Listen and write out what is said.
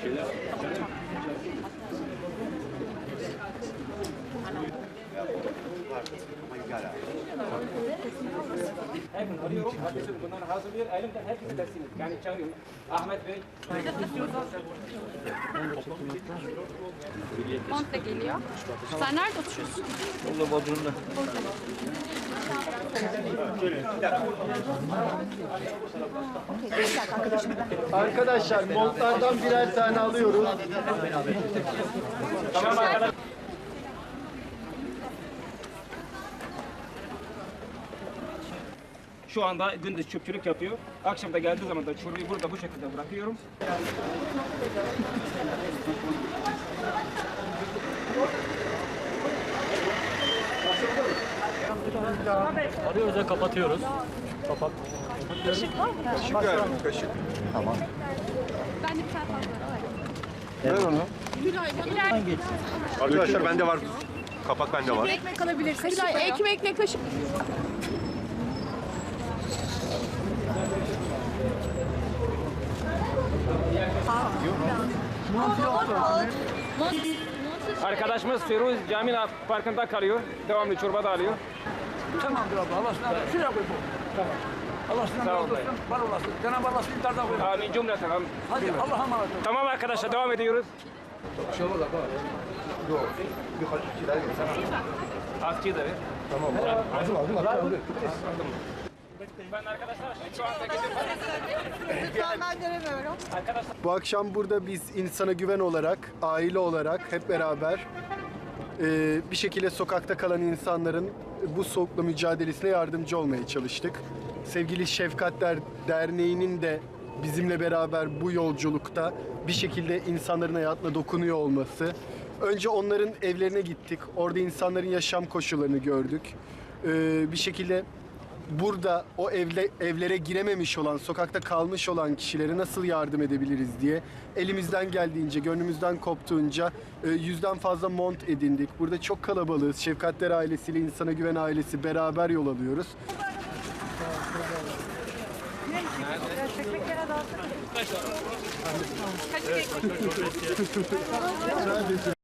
Gün arıyorum. Herkese bunları hazırlıyor. Elimden herkese teslim ediyorum. Yani çağırıyorum. Ahmet Bey. Mont da geliyor. Sen nerede oturuyorsun? Arkadaşlar montlardan birer tane alıyoruz. Tamam arkadaşlar. Şu anda gündüz çöpçülük yapıyor. Akşam da geldiği zaman da çorbayı burada bu şekilde bırakıyorum. Arıyoruz ve kapatıyoruz. Kapat. Ben de bir tane fazla. Ver onu. Gülay Arkadaşlar bende var. Kapak bende var. ekmek alabilirsin. Gülay ekmekle kaşık. Arkadaşımız Firuz Cami Parkı'nda kalıyor. Devamlı çorba da alıyor. Tamamdır abla. Allah şuna şuraya koy bu. Tamam. Allah şuna Sağ razı olun olsun. Var olasın. Cenab-ı Allah sizi darda koymasın. Amin cümleten. amin. Hadi Allah'a emanet olun. Tamam arkadaşlar devam ediyoruz. Askıyı da ver. Tamam. Aldım aldım aldım. Ben arkadaşlar şu anda Lütfen ben göremiyorum. arkadaşlar Bu akşam burada biz insana güven olarak, aile olarak hep beraber e, bir şekilde sokakta kalan insanların bu soğukla mücadelesine yardımcı olmaya çalıştık. Sevgili Şefkatler Derneği'nin de bizimle beraber bu yolculukta bir şekilde insanların hayatına dokunuyor olması. Önce onların evlerine gittik. Orada insanların yaşam koşullarını gördük. E, bir şekilde burada o evle, evlere girememiş olan, sokakta kalmış olan kişilere nasıl yardım edebiliriz diye elimizden geldiğince, gönlümüzden koptuğunca e, yüzden fazla mont edindik. Burada çok kalabalığız. Şefkatler ailesiyle İnsana Güven ailesi beraber yol alıyoruz. Ekmek.